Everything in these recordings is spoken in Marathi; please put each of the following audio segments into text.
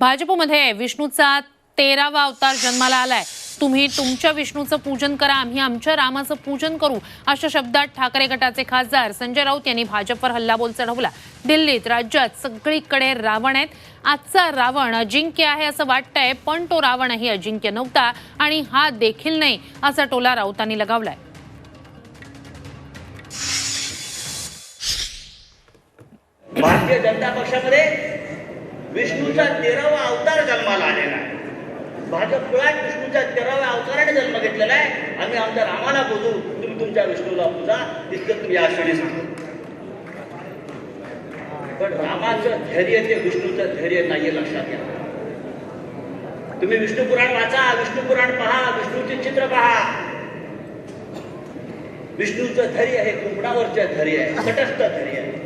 भाजपमध्ये विष्णूचा तेरावा अवतार जन्माला आलाय. तुम्ही तुमच्या विष्णूचं पूजन करा. आम्ही आमच्या रामाचं पूजन करू अशा शब्दात ठाकरे गटाचे खासदार संजय राऊत यांनी भाजपवर हल्लाबोल चढवला. दिल्लीत राज्यात सगळीकडे रावण आहेत. आजचा रावण अजिंक्य आहे असं वाटतंय पण तो रावणही अजिंक्य नव्हता आणि हा देखील नाही असा टोला राऊतांनी लगावलाय. भारतीय जनता पक्षामध्ये विष्णूचा तेरावा अवतार जन्माला आलेला आहे. भाजप कुळात विष्णूच्या तेराव्या अवताराने जन्म घेतलेला आहे. आम्ही आमच्या रामाला बोलू. तुम्ही तुमच्या विष्णूला पूजा. इतकं तुम्ही या क्षणी पण रामाचं धैर्य ते विष्णूचं धैर्य नाहीये लक्षात घ्या. तुम्ही विष्णू पुराण वाचा विष्णू पुराण पहा विष्णूचे चित्र पहा. विष्णूचं धैर्य हे कुंकणावरचं धैर्य आहे तटस्थ धैर्य आहे.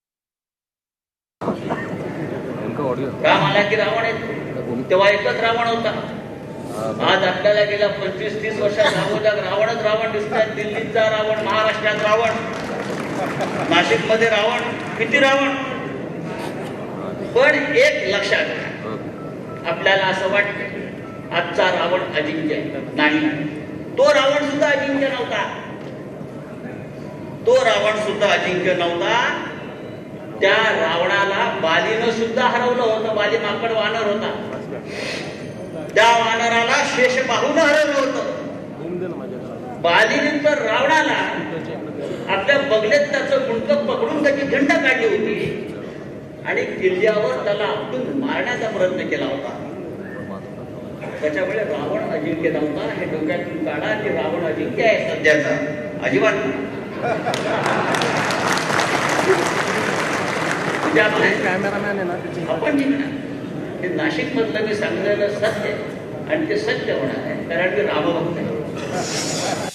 राम आला की रावण येतो. तेव्हा एकच रावण होता. आज आपल्याला गेल्या पंचवीस तीस वर्षात रामोजात रावणच रावण दिसतात दिल्लीचा रावण महाराष्ट्रात रावण. नाशिकमध्ये रावण किती रावण? पण एक लक्षात घ्या. आपल्याला असं वाटतं आजचा रावण अजिंक्य. नाही. तो रावण सुद्धा अजिंक्य नव्हता. तो रावण सुद्धा अजिंक्य नव्हता. त्या रावणाला बालीनं सुद्धा हरवलं होतं. बाली माकड वानर होता. त्या वानराला शेष पाहून हरवलं होतं. बालीने तर रावणाला आपल्या बगलेत त्याचं गुंडक पकडून त्याची घंटा काढली होती. आणि किल्ल्यावर त्याला आपटून मारण्याचा प्रयत्न केला होता. त्याच्यामुळे रावण अजिंक्य नव्हता हे डोक्यातून काढा की रावण अजिंक्य आहे सध्याचा. अजिबात नाही. उद्या आपण हे नाशिक मधलं मी सांगलेलं सत्य आणि ते सत्य होणार आहे कारण मी रामभक्त आहे